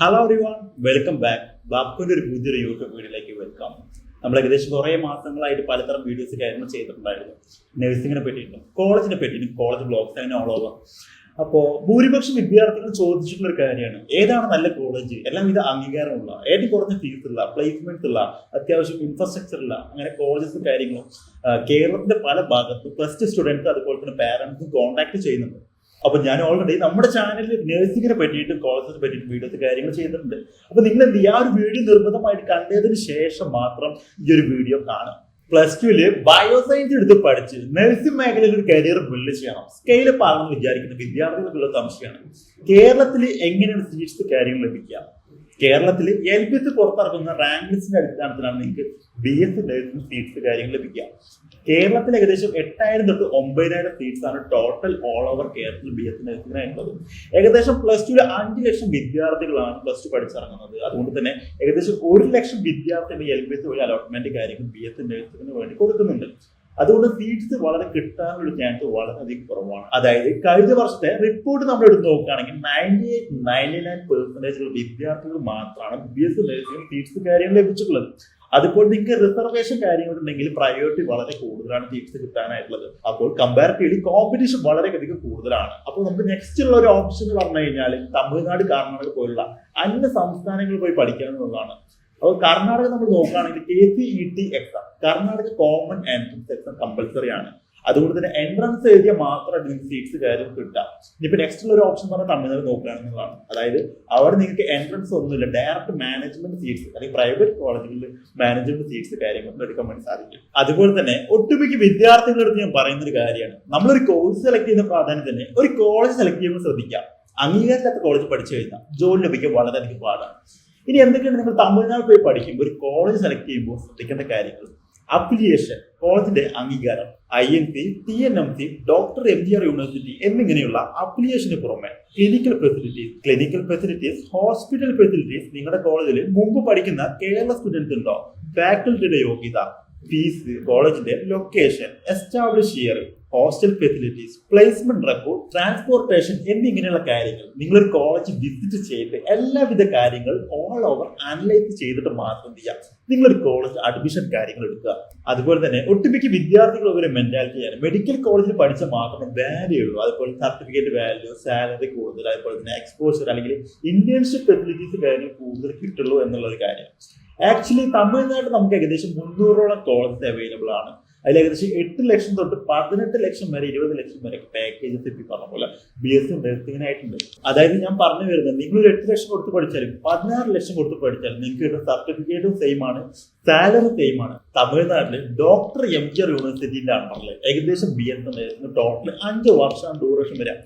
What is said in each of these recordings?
Hello everyone welcome back ബാപ്പുവിന്റെ ഒരു പുതിയൊരു യൂട്യൂബ് വീഡിയോയിലേക്ക് വെൽക്കം നമ്മൾ ഏകദേശം കുറേ മാസങ്ങളായിട്ട് പലതരം വീഡിയോസ് കാര്യങ്ങൾ ചെയ്തിട്ടുണ്ടായിരുന്നു. നഴ്സിങ്ങിനെ പറ്റിയിട്ടും കോളേജിനെ പറ്റിയിട്ടും കോളേജ് ബ്ലോഗ്സ് അങ്ങനെ ഓൾ അപ്പോൾ ഭൂരിപക്ഷം വിദ്യാർത്ഥികൾ ചോദിച്ചിട്ടുള്ള ഒരു കാര്യമാണ്. ഏതാണ് നല്ല കോളേജ് എല്ലാം ഇത് അംഗീകാരമുള്ള ഏറ്റവും കുറഞ്ഞ ഫീസ് ഉള്ള പ്ലേസ്മെന്റ് ഉള്ള അത്യാവശ്യം ഇൻഫ്രാസ്ട്രക്ചർ ഉള്ള അങ്ങനെ കോളേജസും കാര്യങ്ങളും കേരളത്തിന്റെ പല ഭാഗത്തും പ്ലസ് ടു സ്റ്റുഡൻസ് അതുപോലെ തന്നെ പാരന്റ്സും കോൺടാക്ട് ചെയ്യുന്നുണ്ട്. അപ്പൊ ഞാൻ ഓൾറെഡി നമ്മുടെ ചാനലിൽ നഴ്സിംഗിനെ പറ്റിയിട്ടും കോളേജിനെ പറ്റിയിട്ടും വീഡിയോസ് കാര്യങ്ങൾ ചെയ്തിട്ടുണ്ട്. അപ്പൊ നിങ്ങൾ എന്ത് ആ ഒരു വീഡിയോ നിർബന്ധമായിട്ട് കണ്ടതിന് ശേഷം മാത്രം ഈ ഒരു വീഡിയോ കാണും പ്ലസ് ടുവിൽ ബയോസയൻസ് എടുത്ത് പഠിച്ച് നഴ്സിംഗ് മേഖലയിൽ ഒരു കരിയർ ബിൽഡ് ചെയ്യണം സ്കെയിലപ്പ് ആണെന്ന് വിചാരിക്കുന്ന വിദ്യാർത്ഥികൾക്കുള്ള സംശയമാണ്. കേരളത്തിൽ എങ്ങനെയാണ് സീറ്റ്സ് കാര്യങ്ങൾ ലഭിക്കുക? കേരളത്തിൽ എൽ പി എസ് പുറത്തിറക്കുന്ന റാങ്ക് ലിസ്റ്റിന്റെ അടിസ്ഥാനത്തിലാണ് നിങ്ങൾക്ക് B S C nursing seats കാര്യങ്ങൾ ലഭിക്കുക. കേരളത്തിൽ ഏകദേശം എട്ടായിരം തൊട്ട് ഒമ്പതിനായിരം സീറ്റ്സ് ആണ് ടോട്ടൽ ഓൾ ഓവർ കേരളത്തിൽ ബി എസ് നഴ്സിംഗിനായിട്ടുള്ളത് ഏകദേശം പ്ലസ് ടുവിൽ അഞ്ച് ലക്ഷം വിദ്യാർത്ഥികളാണ് പ്ലസ് ടു പഠിച്ചിറങ്ങുന്നത്. അതുകൊണ്ട് തന്നെ ഏകദേശം ഒരു ലക്ഷം വിദ്യാർത്ഥികൾ എൽ പി എസ് വഴി അലോട്ട്മെന്റ് കാര്യങ്ങൾ ബി എസ് നഴ്സിംഗിന് വേണ്ടി കൊടുക്കുന്നുണ്ട്. അതുകൊണ്ട് സീറ്റ്സ് വളരെ കിട്ടാനുള്ള ചാൻസ് വളരെയധികം കുറവാണ്. അതായത് കഴിഞ്ഞ വർഷത്തെ റിപ്പോർട്ട് നമ്മൾ എടുത്ത് നോക്കുകയാണെങ്കിൽ ninety eight ninety nine percentage വിദ്യാർത്ഥികൾ മാത്രമാണ് ബി എസ് സീറ്റ്സ് കാര്യങ്ങൾ ലഭിച്ചിട്ടുള്ളത്. അതുപോലെ നിങ്ങൾക്ക് റിസർവേഷൻ കാര്യങ്ങളുണ്ടെങ്കിൽ പ്രയോറിറ്റി വളരെ കൂടുതലാണ് സീറ്റ്സ് കിട്ടാനായിട്ടുള്ളത്. അപ്പോൾ കമ്പാരിറ്റീവ്ലി കോമ്പറ്റീഷൻ വളരെയധികം കൂടുതലാണ്. അപ്പോൾ നമുക്ക് നെക്സ്റ്റ് ഉള്ള ഒരു ഓപ്ഷൻ എന്ന് പറഞ്ഞു കഴിഞ്ഞാൽ തമിഴ്നാട് കർണാടക പോലുള്ള അന്യ സംസ്ഥാനങ്ങളിൽ പോയി പഠിക്കണം എന്നുള്ളതാണ്. അപ്പോൾ കർണാടക നമ്മൾ നോക്കുകയാണെങ്കിൽ K C E T exam Karnataka common entrance exam compulsory ആണ്. അതുകൊണ്ട് തന്നെ എൻട്രൻസ് എഴുതിയ മാത്രമായിട്ട് നിങ്ങൾക്ക് സീറ്റ്സ് കാര്യം കിട്ടുക. ഇനിയിപ്പോൾ നെക്സ്റ്റ് ഉള്ള ഒരു ഓപ്ഷൻ പറഞ്ഞാൽ തമിഴ്നാട് നോക്കുകയാണെന്നുള്ളതാണ്. അതായത് അവിടെ നിങ്ങൾക്ക് എൻട്രൻസ് ഒന്നുമില്ല ഡയറക്റ്റ് മാനേജ്മെന്റ് സീറ്റ്സ് അല്ലെങ്കിൽ പ്രൈവറ്റ് കോളേജുകളിൽ മാനേജ്മെന്റ് സീറ്റ്സ് കാര്യങ്ങൾ എടുക്കാൻ വേണ്ടി സാധിക്കും അതുപോലെ തന്നെ ഒട്ടുമിക്ക വിദ്യാർത്ഥികളുടെ അടുത്ത് ഞാൻ പറയുന്ന ഒരു കാര്യമാണ്. നമ്മളൊരു കോഴ്സ് സെലക്ട് ചെയ്യുന്ന പ്രാധാന്യം തന്നെ ഒരു കോളേജ് സെലക്ട് ചെയ്യുമ്പോൾ ശ്രദ്ധിക്കാം അംഗീകാരമില്ലാത്ത കോളേജ് പഠിച്ചു കഴിഞ്ഞാൽ ജോലി ലഭിക്കാൻ വളരെയധികം പാടാണ്. ഇനി എന്തൊക്കെയാണ് നിങ്ങൾ തമിഴ്നാട് പോയി പഠിക്കുമ്പോൾ ഒരു കോളേജ് സെലക്ട് ചെയ്യുമ്പോൾ ശ്രദ്ധിക്കേണ്ട കാര്യങ്ങൾ? അഫിലിയേഷൻ കോളേജിന്റെ അംഗീകാരം I N C T N M C doctor M G R university എന്നിങ്ങനെയുള്ള അഫിലിയേഷന് പുറമെ clinical facilities clinical facilities hospital facilities നിങ്ങളുടെ കോളേജിൽ മുമ്പ് പഠിക്കുന്ന കേരള സ്റ്റുഡൻസ് ഉണ്ടോ? ഫാക്കൽറ്റിയുടെ യോഗ്യത ഫീസ് കോളേജിന്റെ location establish year hostel facilities placement record transportation എന്നിങ്ങനെയുള്ള കാര്യങ്ങൾ നിങ്ങൾ ഒരു കോളേജ് വിസിറ്റ് ചെയ്ത് എല്ലാവിധ കാര്യങ്ങൾ ഓൾ ഓവർ അനലൈസ് ചെയ്തിട്ട് മാത്രം ചെയ്യാം? നിങ്ങളൊരു കോളേജ് അഡ്മിഷൻ കാര്യങ്ങൾ എടുക്കുക. അതുപോലെ തന്നെ ഒട്ടുമിക്ക വിദ്യാർത്ഥികൾ ഒരു മെന്റാലിറ്റിയാണ് മെഡിക്കൽ കോളേജിൽ പഠിച്ച മാത്രമേ വാല്യൂ ഉള്ളൂ. അതുപോലെ സർട്ടിഫിക്കറ്റ് വാല്യൂ സാലറി കൂടുതൽ അതുപോലെ തന്നെ എക്സ്പോഷർ അല്ലെങ്കിൽ ഇന്റേൺഷിപ്പ് ഫെസിലിറ്റീസ് കാര്യങ്ങൾ കൂടുതൽ കിട്ടുള്ളൂ എന്നുള്ള ഒരു കാര്യം. ആക്ച്വലി തമിഴ്നാട്ടിൽ നമുക്ക് ഏകദേശം മുന്നൂറോളം കോളേജസ് അവൈലബിൾ ആണ്. അതിൽ ഏകദേശം എട്ട് ലക്ഷം തൊട്ട് പതിനെട്ട് ലക്ഷം വരെ ഇരുപത് ലക്ഷം വരെ പാക്കേജ് ഇപ്പം പറഞ്ഞ പോലെ ബി എസ് സി നഴ്സിംഗിനായിട്ടുണ്ട് അതായത് ഞാൻ പറഞ്ഞു വരുന്നത് നിങ്ങൾ ഒരു എട്ട് ലക്ഷം കൊടുത്ത് പഠിച്ചാലും പതിനാറ് ലക്ഷം കൊടുത്ത് പഠിച്ചാലും നിങ്ങൾക്ക് സർട്ടിഫിക്കറ്റും സെയിം ആണ്. സാലറി സെയിം ആണ്. തമിഴ്നാട്ടിൽ ഡോക്ടർ എം ജി ആർ യൂണിവേഴ്സിറ്റിയിലെ പറഞ്ഞത് ഏകദേശം ബി എസ് നഴ്സിംഗ് ടോട്ടൽ അഞ്ച് വർഷം ഡ്യൂറേഷൻ വരിക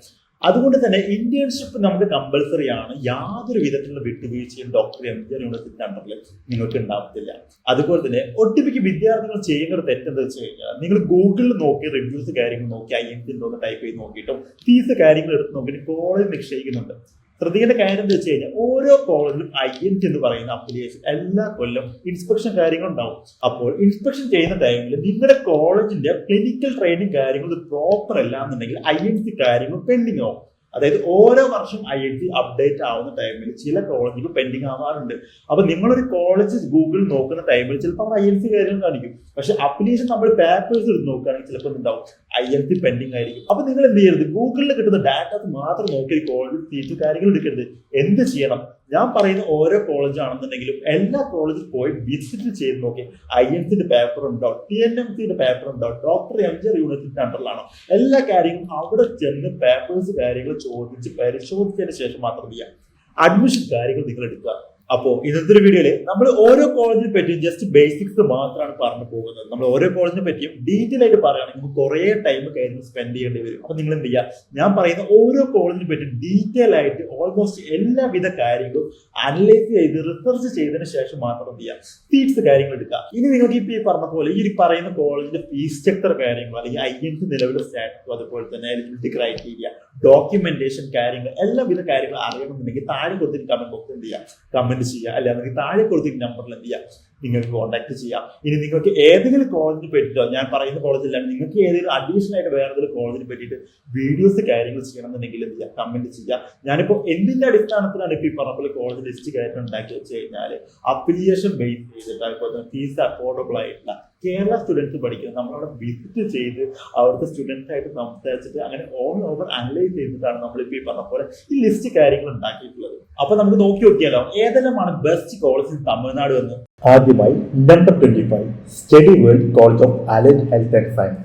അതുകൊണ്ട് തന്നെ ഇന്റേൺഷിപ്പ് നമുക്ക് കമ്പൽസറി ആണ്. യാതൊരു വിധത്തിലുള്ള വിട്ടുവീഴ്ചയും ഡോക്ടർ എം ജി യൂണിവേഴ്സിറ്റി അണ്ടറിൽ നിങ്ങൾക്ക് ഉണ്ടാവത്തില്ല. അതുപോലെ തന്നെ ഒട്ടുമിക്ക വിദ്യാർത്ഥികൾ ചെയ്യുന്ന ഒരു തെറ്റെന്താ വെച്ച് കഴിഞ്ഞാൽ നിങ്ങൾ ഗൂഗിളിൽ നോക്കി റിവ്യൂസ് കാര്യങ്ങൾ നോക്കി ഐ സി ടൈപ്പ് ചെയ്ത് നോക്കിയിട്ടും ഫീസ് കാര്യങ്ങൾ എടുത്ത് നോക്കിയിട്ട് കോളേജ് നിക്ഷേപിക്കുന്നുണ്ട്. ശ്രദ്ധിക്കേണ്ട കാര്യം എന്താ വെച്ച് കഴിഞ്ഞാൽ ഓരോ കോളേജിലും ഐ എൻ ടി എന്ന് പറയുന്ന അപ്ലിക്കേഷൻ എല്ലാ കൊല്ലം ഇൻസ്പെക്ഷൻ കാര്യങ്ങൾ ഉണ്ടാവും. അപ്പോൾ ഇൻസ്പെക്ഷൻ ചെയ്യുന്ന ടൈമിൽ നിങ്ങളുടെ കോളേജിന്റെ ക്ലിനിക്കൽ ട്രെയിനിങ് കാര്യങ്ങൾ പ്രോപ്പർ അല്ല എന്നുണ്ടെങ്കിൽ ഐ എൻ ടി കാര്യങ്ങൾ പെൻഡിങ് ആവും. അതായത് ഓരോ വർഷം ഐ എൻ ടി അപ്ഡേറ്റ് ആവുന്ന ടൈമിൽ ചില കോളേജുകൾ പെൻഡിങ് ആവാറുണ്ട്. അപ്പൊ നിങ്ങളൊരു കോളേജ് ഗൂഗിൾ നോക്കുന്ന ടൈമിൽ ചിലപ്പോൾ അവിടെ ഐ എൻ സി കാര്യങ്ങൾ കാണിക്കും. പക്ഷെ അപ്ലിക്കേഷൻ നമ്മൾ പേപ്പേഴ്സ് എടുത്ത് നോക്കുകയാണെങ്കിൽ ചിലപ്പോൾ ഉണ്ടാവും ഐ എൽ ടി പെൻഡിങ് ആയിരിക്കും. അപ്പൊ നിങ്ങൾ എന്ത് ചെയ്യരുത്? ഗൂഗിളിൽ കിട്ടുന്ന ഡാറ്റാസ് മാത്രം നോക്കി കോളേജ് സീറ്റ് കാര്യങ്ങൾ എടുക്കരുത്. എന്ത് ചെയ്യണം? ഞാൻ പറയുന്ന ഓരോ കോളേജ് ആണെന്നുണ്ടെങ്കിലും എല്ലാ കോളേജിൽ പോയി വിസിറ്റ് ചെയ്ത് നോക്കി. ഐ എൻ സിന്റെ പേപ്പർ ഉണ്ടോ? ടി എൻ എം സിന്റെ പേപ്പർ ഉണ്ടോ? ഡോക്ടർ എം ജി യൂണിവേഴ്സിറ്റി അണ്ടറിലാണോ എല്ലാ കാര്യങ്ങളും അവിടെ ചെന്ന് പേപ്പേഴ്സ് കാര്യങ്ങൾ ചോദിച്ച് പരിശോധിച്ചതിന് ശേഷം മാത്രം ചെയ്യാം? അഡ്മിഷൻ കാര്യങ്ങൾ നിങ്ങൾ എടുക്കുക. അപ്പോ ഇന്നത്തെ വീഡിയോയിൽ നമ്മൾ ഓരോ കോളേജിനെ പറ്റിയും ജസ്റ്റ് ബേസിക്സ് മാത്രമാണ് പറഞ്ഞു പോകുന്നത്. നമ്മൾ ഓരോ കോളേജിനെ പറ്റിയും ഡീറ്റെയിൽ ആയിട്ട് പറയുകയാണെങ്കിൽ നമുക്ക് കുറേ ടൈം കഴിഞ്ഞ് സ്പെൻഡ് ചെയ്യേണ്ടി വരും. അപ്പോൾ നിങ്ങൾ എന്ത് ചെയ്യുക ഞാൻ പറയുന്ന ഓരോ കോളേജിനെ പറ്റി ഡീറ്റെയിൽ ആയിട്ട് ഓൾമോസ്റ്റ് എല്ലാവിധ കാര്യങ്ങളും അനലൈസ് ചെയ്ത് റിസർച്ച് ചെയ്തതിന് ശേഷം മാത്രം എന്ത് ചെയ്യുക സീറ്റ്സ് കാര്യങ്ങൾ എടുക്കുക. ഇനി നിങ്ങൾക്ക് ഇപ്പൊ ഈ പറഞ്ഞ പോലെ ഈ പറയുന്ന കോളേജിന്റെ ഫീസ് സ്ട്രക്ചർ കാര്യങ്ങൾ അല്ലെങ്കിൽ ഐ എൻ നിലവിലെ സ്റ്റാറ്റസ് അതുപോലെ തന്നെ എലിജിബിലിറ്റി ക്രൈറ്റീരിയ ഡോക്യുമെന്റേഷൻ കാര്യങ്ങൾ എല്ലാവിധ കാര്യങ്ങൾ അറിയണമെന്നുണ്ടെങ്കിൽ താഴെ കൊടുത്തിട്ട് കമന്റ് ബോക്സ് എന്ത് ചെയ്യാം? കമന്റ് ചെയ്യുക. അല്ലെങ്കിൽ താഴെ കൊടുത്തിട്ട് നമ്പറിൽ എന്ത് ചെയ്യാം? നിങ്ങൾക്ക് കോൺടാക്ട് ചെയ്യാം. ഇനി നിങ്ങൾക്ക് ഏതെങ്കിലും കോളേജിനെ പറ്റിയിട്ടോ ഞാൻ പറയുന്ന കോളേജിലാണ് നിങ്ങൾക്ക് ഏതെങ്കിലും അഡീഷണൽ ആയിട്ട് വേറെ ഏതെങ്കിലും കോളേജിനെ പറ്റിയിട്ട് വീഡിയോസ് കാര്യങ്ങൾ ചെയ്യണമെന്നുണ്ടെങ്കിൽ എന്ത് ചെയ്യാം? കമന്റ് ചെയ്യാം ഞാനിപ്പോൾ എന്തിന്റെ അടിസ്ഥാനത്തിലാണ് ഇപ്പോൾ ഈ പറഞ്ഞ കോളേജ് ലിസ്റ്റ് കാര്യങ്ങൾ ഉണ്ടാക്കി വെച്ച് കഴിഞ്ഞാൽ അപ്ലിക്കേഷൻ ബേസ് ചെയ്തിട്ട് അതുപോലെ തന്നെ ഫീസ് അഫോർഡബിൾ ആയിട്ടുള്ള കേരള സ്റ്റുഡൻസ് പഠിക്കുന്നത് നമ്മളവിടെ വിസിറ്റ് ചെയ്ത് അവിടുത്തെ സ്റ്റുഡൻസ് ആയിട്ട് സംസാരിച്ചിട്ട് അങ്ങനെ ഓൺ ഓവർ അനലൈസ് ചെയ്തിട്ടാണ് നമ്മളിപ്പോൾ ഈ പറഞ്ഞ പോലെ ഈ ലിസ്റ്റ് കാര്യങ്ങൾ ഉണ്ടാക്കിയിട്ടുള്ളത്. അപ്പൊ നമുക്ക് നോക്കി നോക്കിയാലോ ഏതെല്ലാമാണ് ബെസ്റ്റ് കോളേജ് ഇൻ തമിഴ്നാട് എന്ന്? ആദ്യമായി number twenty five study world college of allied health and science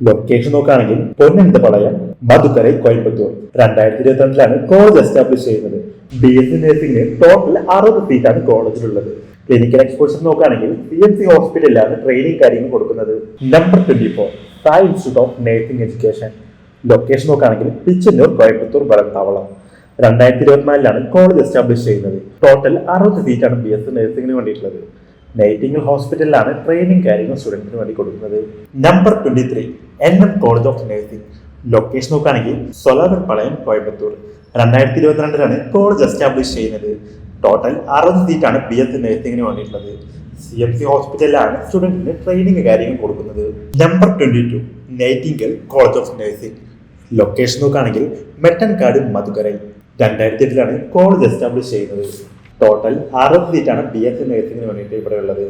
location നോക്കുകയാണെങ്കിൽ പൊന്നന്തപളയം മധുക്കരൈ കോയമ്പത്തൂർ. രണ്ടായിരത്തി ഇരുപത്തി രണ്ടിലാണ് കോളേജ് എസ്റ്റാബ്ലിഷ് ചെയ്യുന്നത് ബി എസ് സി നഴ്സിംഗിന് ടോട്ടൽ അറുപത് സീറ്റാണ് കോളേജിലുള്ളത് ക്ലിനിക്കൽ എക്സ്പോഷർ നോക്കുകയാണെങ്കിൽ പി എം സി ഹോസ്പിറ്റലിലാണ് ട്രെയിനിങ് കാര്യങ്ങൾ കൊടുക്കുന്നത് number twenty four Thai institute of nursing education location നോക്കുകയാണെങ്കിൽ പിച്ചന്നൂർ കോയമ്പത്തൂർ വളർത്താവളം രണ്ടായിരത്തി ഇരുപത്തിനാലിലാണ് കോളേജ് എസ്റ്റാബ്ലിഷ് ചെയ്യുന്നത്. ടോട്ടൽ അറുപത് സീറ്റാണ് ബി എസ് നേഴ്സിംഗിന് വേണ്ടിയിട്ടുള്ളത്. നൈറ്റിംഗൽ ഹോസ്പിറ്റലിലാണ് ട്രെയിനിങ് കാര്യങ്ങൾ സ്റ്റുഡൻസിന് വേണ്ടി കൊടുക്കുന്നത്. Number twenty three N M college of nursing location നോക്കുകയാണെങ്കിൽ സൊലാവർ പളയം കോയമ്പത്തൂർ രണ്ടായിരത്തി ഇരുപത്തിരണ്ടിലാണ് കോളേജ് എസ്റ്റാബ്ലിഷ് ചെയ്യുന്നത്. ടോട്ടൽ അറുപത് സീറ്റാണ് ബി എസ് സി നഴ്സിംഗിന് വേണ്ടിയിട്ടുള്ളത് സി എം സി ഹോസ്പിറ്റലിലാണ് സ്റ്റുഡന്റിന് ട്രെയിനിങ് കാര്യങ്ങൾ കൊടുക്കുന്നത്. Number twenty two Nightingale college of nursing location നോക്കുകയാണെങ്കിൽ മെട്ടൻകാട് മധുകരയിൽ രണ്ടായിരത്തി എട്ടിലാണ് കോളേജ് എസ്റ്റാബ്ലിഷ് ചെയ്യുന്നത്. ടോട്ടൽ അറുപത് സീറ്റാണ് ബി എസ് സി നഴ്സിംഗിന് വേണ്ടിയിട്ട് ഇവിടെ ഉള്ളത്.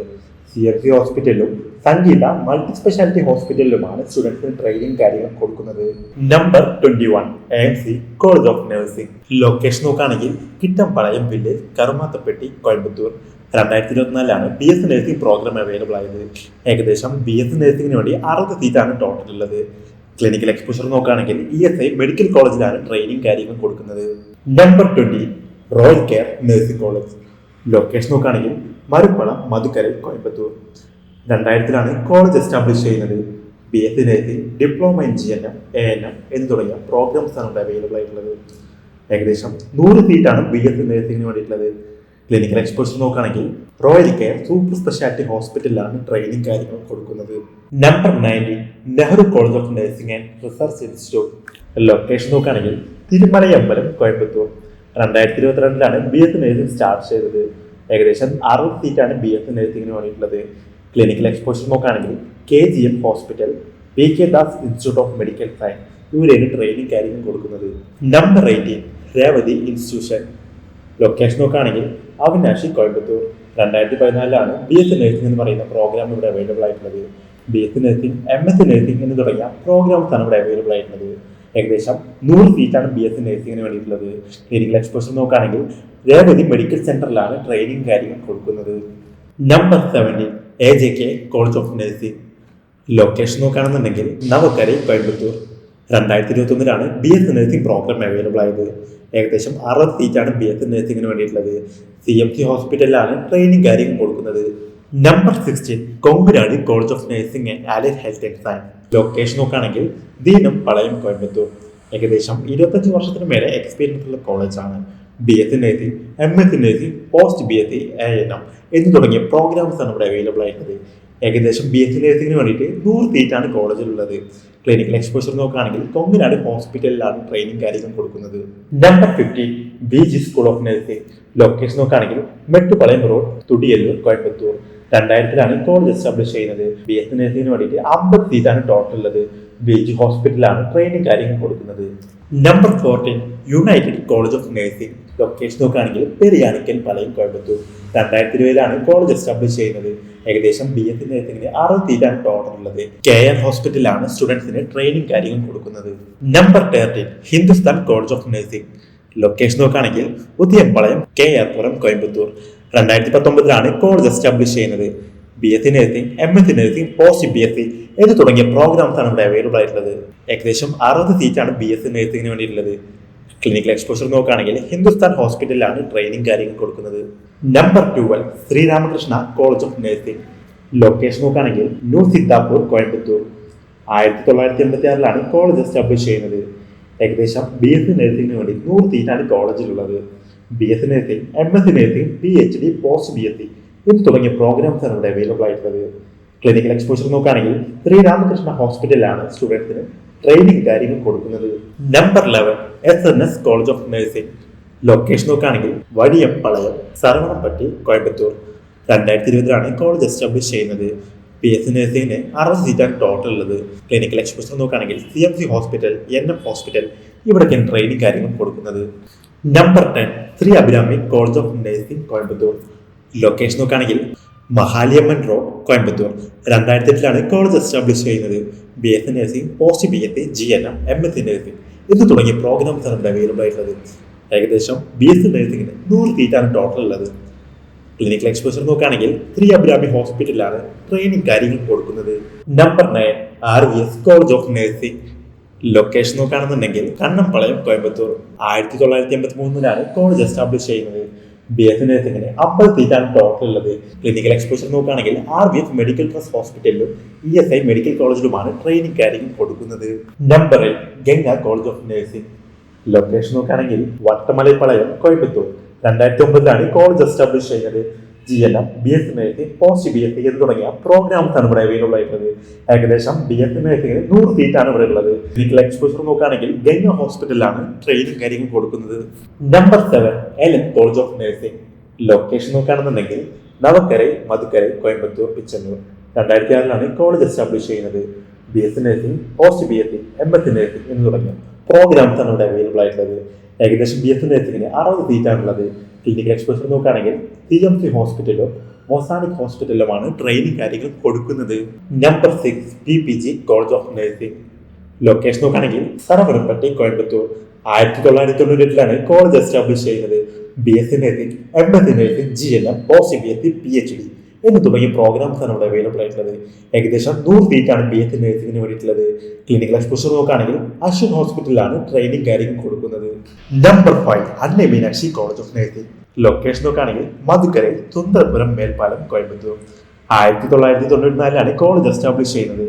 സി എഫ് സി ഹോസ്പിറ്റലിലും സംഗീത മൾട്ടി സ്പെഷ്യാലിറ്റി ഹോസ്പിറ്റലിലുമാണ് സ്റ്റുഡൻസിന് ട്രെയിനിങ് കാര്യങ്ങൾ കൊടുക്കുന്നത്. Number twenty one A M C college of nursing location നോക്കുകയാണെങ്കിൽ കിട്ടംപാളയം വില്ലേജ് കറുമാത്തപ്പെട്ടി കോയമ്പത്തൂർ. രണ്ടായിരത്തി ഇരുപത്തിനാലിലാണ് B S nursing program available ആയത്. ഏകദേശം ബി എസ് നഴ്സിംഗിന് വേണ്ടി അറുപത് സീറ്റാണ് ടോട്ടൽ ഉള്ളത്. ക്ലിനിക്കൽ എക്സ്പോഷർ നോക്കുകയാണെങ്കിൽ ഇ എസ് ഐ മെഡിക്കൽ കോളേജിലാണ് ട്രെയിനിങ് കാര്യങ്ങൾ കൊടുക്കുന്നത്. Number twenty royal care nursing college location നോക്കുകയാണെങ്കിൽ മരുപ്പളം മധുക്കരൽ കോയമ്പത്തൂർ. രണ്ടായിരത്തിലാണ് കോളേജ് എസ്റ്റാബ്ലിഷ് ചെയ്യുന്നത്. B S C nursing diploma in G N M A N M എന്ന് തുടങ്ങിയ പ്രോഗ്രാംസ് ആണ് ഇവിടെ അവൈലബിൾ ആയിട്ടുള്ളത്. ഏകദേശം നൂറ് സീറ്റാണ് ബി എസ് സി നേഴ്സിംഗിന് വേണ്ടിയിട്ടുള്ളത്. ക്ലിനിക്കൽ എക്സ്പെർട്സ് നോക്കുകയാണെങ്കിൽ റോയൽ കെയർ സൂപ്പർ സ്പെഷ്യാലിറ്റി ഹോസ്പിറ്റലിലാണ് ട്രെയിനിങ് കാര്യങ്ങൾ കൊടുക്കുന്നത്. Number nineteen Nehru college of nursing and research institute location നോക്കുകയാണെങ്കിൽ തിരുമലയമ്പലം കോയമ്പത്തൂർ. രണ്ടായിരത്തി ഇരുപത്തിരണ്ടിലാണ് ബി എസ് നേഴ്സിംഗ് സ്റ്റാർട്ട് ചെയ്തത്. ഏകദേശം അറുപത് സീറ്റാണ് ബി എസ് നേഴ്സിംഗിന് വേണ്ടിയിട്ടുള്ളത്. ക്ലിനിക്കൽ എക്സ്പോഷർ നോക്കുകയാണെങ്കിൽ K G M hospital P K Das institute of medical science ഇവരെയാണ് training കാര്യങ്ങൾ കൊടുക്കുന്നത്. Number eighteen Revathi institution location നോക്കുകയാണെങ്കിൽ അവിനാശി കോയമ്പത്തൂർ രണ്ടായിരത്തി പതിനാലിലാണ് ബി എസ് നഴ്സിംഗ് എന്ന് പറയുന്ന പ്രോഗ്രാം ഇവിടെ അവൈലബിൾ ആയിട്ടുള്ളത്. B S nursing M S nursing എന്ന് തുടങ്ങിയ പ്രോഗ്രാംസ് ആണ് ഇവിടെ അവൈലബിൾ ആയിട്ടുള്ളത്. ഏകദേശം നൂറ് സീറ്റാണ് ബി എസ് നഴ്സിംഗിന് വേണ്ടിയിട്ടുള്ളത്. ക്ലിനിക്കൽ എക്സ്പോഷർ നോക്കുകയാണെങ്കിൽ രേവതി മെഡിക്കൽ സെന്ററിലാണ് ട്രെയിനിങ് കാര്യങ്ങൾ കൊടുക്കുന്നത്. Number seventeen A J K college of nursing location നോക്കുകയാണെന്നുണ്ടെങ്കിൽ നവക്കര കോയമ്പത്തൂർ. രണ്ടായിരത്തി ഇരുപത്തി ഒന്നിലാണ് B S nursing program available ആയത്. ഏകദേശം അറുപത് സീറ്റാണ് ബി എസ് നഴ്സിംഗിന് വേണ്ടിയിട്ടുള്ളത്. സി എം സി ഹോസ്പിറ്റലിലാണ് ട്രെയിനിങ് കാര്യങ്ങൾ കൊടുക്കുന്നത്. Number sixteen Kompanad college of nursing and health and science location നോക്കുകയാണെങ്കിൽ ദീനം പളയം കോയമ്പത്തൂർ. ഏകദേശം ഇരുപത്തഞ്ച് വർഷത്തിന് മേലെ എക്സ്പീരിയൻസ് ഉള്ള കോളേജാണ് B S nursing M S nursing post B S C A N M എന്ന് തുടങ്ങിയ പ്രോഗ്രാംസ് ആണ് ഇവിടെ അവൈലബിൾ ആയിട്ടുള്ളത്? ഏകദേശം ബി എസ് സി നേഴ്സിംഗിന് വേണ്ടിയിട്ട് നൂറ് സീറ്റാണ് കോളേജിലുള്ളത് ക്ലിനിക്കൽ എക്സ്പോഷർ നോക്കുകയാണെങ്കിൽ കൊമ്പിനാട് ഹോസ്പിറ്റലിലാണ് ട്രെയിനിങ് കാര്യങ്ങൾ കൊടുക്കുന്നത്. Number fifteen B G school of nursing location നോക്കുകയാണെങ്കിൽ മെട്ടുപളയം റോഡ് തുടിയല്ലൂർ കോയമ്പത്തൂർ. രണ്ടായിരത്തിലാണ് കോളേജ് എസ്റ്റാബ്ലിഷ് ചെയ്യുന്നത്. ബി എസ് സി നേഴ്സിംഗിന് വേണ്ടിയിട്ട് അമ്പത് സീറ്റാണ് ടോട്ടൽ ഉള്ളത്. ബി ജി ഹോസ്പിറ്റലാണ് ട്രെയിനിങ് കാര്യങ്ങൾ കൊടുക്കുന്നത്. Number fourteen united college of nursing location നോക്കുകയാണെങ്കിൽ പെരിയാണിക്കൽ പളയം കോയമ്പത്തൂർ. രണ്ടായിരത്തി ഇരുപതിലാണ് കോളേജ് എസ്റ്റാബ്ലിഷ് ചെയ്യുന്നത്. ഏകദേശം ബി എസ് നഴ്സിംഗിന് അറുപത് സീറ്റാണ് ടോട്ടൽ ഉള്ളത്. കെ ആർ ഹോസ്പിറ്റലാണ് സ്റ്റുഡൻസിന് ട്രെയിനിങ് കാര്യങ്ങൾ കൊടുക്കുന്നത്. Number thirteen Hindustan college of nursing location നോക്കുകയാണെങ്കിൽ ഉദയംപളയം കെ ആർ കോയമ്പത്തൂർ. രണ്ടായിരത്തി പത്തൊമ്പതിലാണ് കോളേജ് എസ്റ്റാബ്ലിഷ് ചെയ്യുന്നത്. B S C M S C post B S C എന്ന് തുടങ്ങിയ പ്രോഗ്രാംസ് ആണ് ഇവിടെ അവൈലബിൾ ആയിട്ടുള്ളത്. ഏകദേശം അറുപത് സീറ്റാണ് ബി എസ് സി നഴ്സിംഗിന് വേണ്ടിയിട്ടുള്ളത്. ക്ലിനിക്കൽ എക്സ്പോഷർ നോക്കുകയാണെങ്കിൽ ഹിന്ദുസ്ഥാൻ ഹോസ്പിറ്റലിലാണ് ട്രെയിനിങ് കാര്യങ്ങൾ കൊടുക്കുന്നത്. Number twelve Sri Ramakrishna college of nursing location നോക്കുകയാണെങ്കിൽ ന്യൂ സിദ്ധാപൂർ കോയമ്പത്തൂർ ആയിരത്തി തൊള്ളായിരത്തി എൺപത്തി ആറിലാണ് കോളേജ് എസ്റ്റാബ്ലിഷ് ചെയ്യുന്നത്. ഏകദേശം ബി എസ് സി നഴ്സിംഗിന് വേണ്ടി നൂറ് സീറ്റാണ് കോളേജിലുള്ളത് B S C nursing M S C nursing P H D post B S C എന്ന് തുടങ്ങിയ പ്രോഗ്രാംസ് ആണ് ഇവിടെ അവൈലബിൾ ആയിട്ടുള്ളത്. ക്ലിനിക്കൽ എക്സ്പോഷർ നോക്കുകയാണെങ്കിൽ ശ്രീരാമകൃഷ്ണ ഹോസ്പിറ്റലിലാണ് സ്റ്റുഡൻസിന് ട്രെയിനിങ് കാര്യങ്ങൾ കൊടുക്കുന്നത്. Number eleven S N S college of nursing location നോക്കുകയാണെങ്കിൽ വഴിയമ്പളയം സർവണപ്പട്ടി കോയമ്പത്തൂർ. രണ്ടായിരത്തി ഇരുപതിലാണ് കോളേജ് എസ്റ്റാബ്ലിഷ് ചെയ്യുന്നത്. പി എസ് നഴ്സിംഗിന് അറുപത് സീറ്റാണ് ടോട്ടൽ ഉള്ളത്. ക്ലിനിക്കൽ എക്സ്പോഷർ നോക്കുകയാണെങ്കിൽ C M C hospital N M hospital ഇവിടേക്കാണ് training കാര്യങ്ങൾ കൊടുക്കുന്നത്. Number ten Sri Abirami college of nursing Coimbatore. Location നോക്കുകയാണെങ്കിൽ മഹാലിയമ്മൻ റോഡ് കോയമ്പത്തൂർ. രണ്ടായിരത്തി എട്ടിലാണ് കോളേജ് എസ്റ്റാബ്ലിഷ് ചെയ്യുന്നത് B S nursing post B S G N M M S nursing ഇത് തുടങ്ങിയ programmes ആണ് ഇവിടെ അവൈലബിൾ ആയിട്ടുള്ളത്. ഏകദേശം ബി എസ് നഴ്സിംഗിന് നൂറ് സീറ്റാണ് ടോട്ടൽ ഉള്ളത്. ക്ലിനിക്കൽ എക്സ്പോസർ നോക്കുകയാണെങ്കിൽ ശ്രീ അബ്രാമി ഹോസ്പിറ്റലിലാണ് ട്രെയിനിങ് കാര്യങ്ങൾ കൊടുക്കുന്നത്. Number nine R V S college of nursing location നോക്കുകയാണെന്നുണ്ടെങ്കിൽ കണ്ണംപളയം കോയമ്പത്തൂർ. ആയിരത്തി തൊള്ളായിരത്തി എൺപത്തി മൂന്നിലാണ് കോളേജ് എസ്റ്റാബ്ലിഷ് ചെയ്യുന്നത്. ബി എസ് എങ്ങനെ അമ്പത് സീറ്റാണ് ടോട്ടൽ ഉള്ളത്. ക്ലിനിക്കൽ എക്സ്പോഷർ നോക്കുകയാണെങ്കിൽ R B F medical trust ഹോസ്പിറ്റലിലും E S I medical കോളേജിലുമാണ് ട്രെയിനിങ് കാര്യങ്ങൾ കൊടുക്കുന്നത്. Number Ganga college of nursing location നോക്കുകയാണെങ്കിൽ വട്ടമലൈപ്പളയം കോയമ്പത്തൂർ. രണ്ടായിരത്തി ഒമ്പതിലാണ് കോളേജ് എസ്റ്റാബ്ലിഷ് ചെയ്യുന്നത്. G N M B S nursing post B S C എന്ന് തുടങ്ങിയ പ്രോഗ്രാംസ് ആണ് ഇവിടെ അവൈലബിൾ ആയിട്ടുള്ളത്. ഏകദേശം ബി എസ് നഴ്സിംഗിന് നൂറ് സീറ്റാണ് ഇവിടെ ഉള്ളത്. ക്ലിനിക്കൽ എക്സ്പോസർ നോക്കുകയാണെങ്കിൽ ഗംഗ ഹോസ്പിറ്റലിലാണ് ട്രെയിനിങ് കാര്യങ്ങൾ കൊടുക്കുന്നത്. Number seven L N college of nursing location നോക്കുകയാണെന്നുണ്ടെങ്കിൽ നവക്കരൈ മധുക്കരൈ കോയമ്പത്തൂർ പിച്ചന്നൂർ. രണ്ടായിരത്തി ആറിലാണ് കോളേജ് എസ്റ്റാബ്ലിഷ് ചെയ്യുന്നത് B S nursing post B S C M S nursing എന്ന് തുടങ്ങിയ പ്രോഗ്രാംസ് ആണ് ഇവിടെ അവൈലബിൾ ആയിട്ടുള്ളത്. ഏകദേശം ബി എസ് നഴ്സിംഗിന് അറുപത് സീറ്റാണുള്ളത് ക്ലിനിക്കൽ എക്സ്പോഷർ നോക്കുകയാണെങ്കിൽ സി എം സി ഹോസ്പിറ്റലോ മൊസാനിക് ഹോസ്പിറ്റലിലുമാണ് ട്രെയിനിങ് കാര്യങ്ങൾ കൊടുക്കുന്നത്. Number six P P G college of nursing location നോക്കുകയാണെങ്കിൽ സറവറപ്പട്ടി കോയമ്പത്തൂർ ആയിരത്തി തൊള്ളായിരത്തി തൊണ്ണൂറ്റി എട്ടിലാണ് കോളേജ് എസ്റ്റാബ്ലിഷ് ചെയ്യുന്നത് B S C nursing M S C nursing G N M post B S C P H D എന്ന് തുടങ്ങിയ പ്രോഗ്രാംസ് ആണ് ഇവിടെ അവൈലബിൾ ആയിട്ടുള്ളത്. ഏകദേശം നൂറ് സീറ്റാണ് ബി എസ് സി നഴ്സിംഗിന് വേണ്ടിയിട്ടുള്ളത്. ക്ലിനിക്കൽ എക്സ്പോഷർ നോക്കുകയാണെങ്കിൽ അശ്വിൻ ഹോസ്പിറ്റലിലാണ് ട്രെയിനിങ് കാര്യങ്ങൾ കൊടുക്കുന്നത്. Number five Annai Meenakshi college of nursing location നോക്കുകയാണെങ്കിൽ മധുക്കരയിൽ തുന്തപുരം മേൽപ്പാലം കോയമ്പത്തൂർ. ആയിരത്തി തൊള്ളായിരത്തി തൊണ്ണൂറ്റി നാലിലാണ് കോളേജ് എസ്റ്റാബ്ലിഷ് ചെയ്യുന്നത്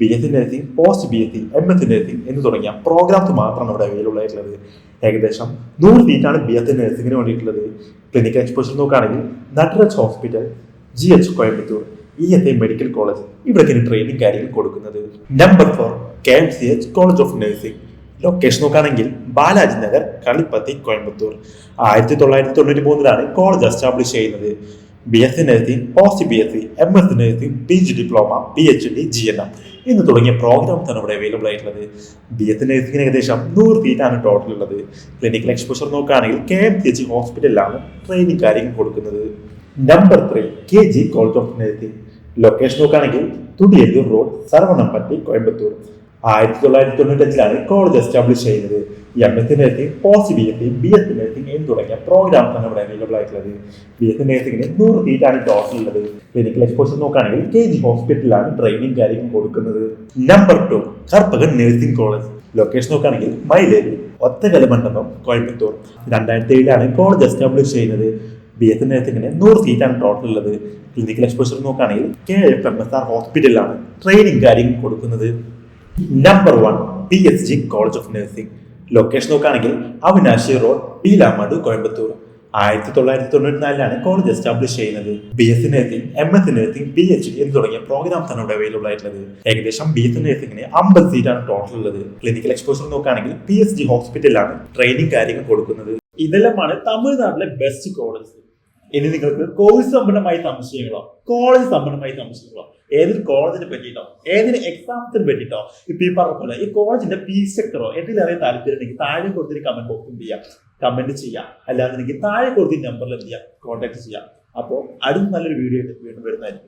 B S nursing post B S C M S nursing എന്ന് തുടങ്ങിയ പ്രോഗ്രാംസ് മാത്രമാണ് ഇവിടെ അവൈലബിൾ ആയിട്ടുള്ളത്. ഏകദേശം നൂറ് സീറ്റാണ് ബി എസ് നഴ്സിംഗിന് വേണ്ടിയിട്ടുള്ളത്. ക്ലിനിക്കൽ എക്സ്പോഷർ നോക്കുകയാണെങ്കിൽ Natraj hospital G H Coimbatore E S I medical college ഇവിടേക്കാണ് training കാര്യങ്ങൾ കൊടുക്കുന്നത്. Number four K M C H college of nursing location നോക്കുകയാണെങ്കിൽ ബാലാജി നഗർ കളിപ്പത്തി കോയമ്പത്തൂർ. ആയിരത്തി തൊള്ളായിരത്തി തൊണ്ണൂറ്റി മൂന്നിലാണ് കോളേജ് എസ്റ്റാബ്ലിഷ് ചെയ്യുന്നത് B S C post B S C M S C P G diploma P H D G N M എന്ന് തുടങ്ങിയ programmes ആണ് ഇവിടെ അവൈലബിൾ ആയിട്ടുള്ളത്. ബി എസ് സി ഏകദേശം നൂറ് സീറ്റാണ് ടോട്ടൽ ഉള്ളത്. ക്ലിനിക്കൽ എക്സ്പോഷർ നോക്കുകയാണെങ്കിൽ കെ എം സി എച്ച് ഹോസ്പിറ്റലിലാണ് ട്രെയിനിങ് കാര്യങ്ങൾ കൊടുക്കുന്നത്. Number three K G college of nursing location നോക്കുകയാണെങ്കിൽ തുടിയല്ലൂർ റോഡ് സർവണംപട്ടി കോയമ്പത്തൂർ ആയിരത്തി തൊള്ളായിരത്തി തൊണ്ണൂറ്റഞ്ചിലാണ് കോളേജ് എസ്റ്റാബ്ലിഷ് ചെയ്യുന്നത്. M S C nursing post B S C B S C nursing എന്ന് തുടങ്ങിയ പ്രോഗ്രാംസ് ആണ് ഇവിടെ അവൈലബിൾ ആയിട്ടുള്ളത്. ബി എസ് സി നഴ്സിംഗിന് നൂറ് സീറ്റാണ് ടോട്ടൽ ഉള്ളത്. ക്ലിനിക്കൽ എക്സ്പോഷർ നോക്കുകയാണെങ്കിൽ കെ ജി ഹോസ്പിറ്റലിലാണ് ട്രെയിനിങ് കാര്യങ്ങൾ കൊടുക്കുന്നത്. Number two Karpagam nursing college location നോക്കുകയാണെങ്കിൽ മൈലേരി ഒത്തകല മണ്ഡപം കോയമ്പത്തൂർ. രണ്ടായിരത്തി ഏഴിലാണ് കോളേജ് എസ്റ്റാബ്ലിഷ് ചെയ്യുന്നത് ബി എസ് നഴ്സിംഗിന് നൂറ് സീറ്റാണ് ടോട്ടൽ ഉള്ളത്. ക്ലിനിക്കൽ എക്സ്പോഷർ നോക്കുകയാണെങ്കിൽ K F M S R ഹോസ്പിറ്റലിലാണ് ട്രെയിനിങ് കാര്യങ്ങൾ കൊടുക്കുന്നത്. Number one P S G college of nursing location നോക്കുകയാണെങ്കിൽ അവിനാശി റോഡ് പീലാമട് കോയമ്പത്തൂർ ആയിരത്തി തൊള്ളായിരത്തി തൊണ്ണൂറ്റി നാലിലാണ് കോളേജ് എസ്റ്റാബ്ലിഷ് ചെയ്യുന്നത്. B S C nursing M S C nursing P H D എന്ന് തുടങ്ങിയ പ്രോഗ്രാംസ് ആണ് ഇവിടെ അവൈലബിൾ ആയിട്ടുള്ളത്. ഏകദേശം ബി എസ് സി നഴ്സിംഗിന് അമ്പത് സീറ്റാണ് ടോട്ടൽ ഉള്ളത്. ക്ലിനിക്കൽ എക്സ്പോഷർ നോക്കുകയാണെങ്കിൽ പി എസ് ജി ഹോസ്പിറ്റലിലാണ് ട്രെയിനിങ് കാര്യങ്ങൾ കൊടുക്കുന്നത്. ഇതെല്ലാമാണ് തമിഴ്നാട്ടിലെ ബെസ്റ്റ് കോളേജ് ഇനി നിങ്ങൾക്ക് കോഴ്സ് സംബന്ധമായി സംശയങ്ങളോ കോളേജ് സംബന്ധമായി സംശയങ്ങളോ ഏതൊരു കോളേജിനെ പറ്റിയിട്ടോ ഏതൊരു എക്സാംസിനെ പറ്റിയിട്ടോ ഇപ്പൊ ഈ പറഞ്ഞ പോലെ ഈ കോളേജിന്റെ പി സ്ട്രക്ചറോ എന്തെങ്കിലും അറിയാൻ താല്പര്യം ഉണ്ടെങ്കിൽ താഴെ കൊടുത്തിട്ട് കമന്റ് ബോക്സിൽ ചെയ്യാം? കമന്റ് ചെയ്യാം. അല്ലാതെ താഴെ കൊടുത്തിട്ട് നമ്പറിൽ എന്ത് ചെയ്യാം? കോൺടാക്ട് ചെയ്യാം. അപ്പോൾ അടുത്ത നല്ലൊരു വീഡിയോ വീണ്ടും വരുന്നതായിരിക്കും.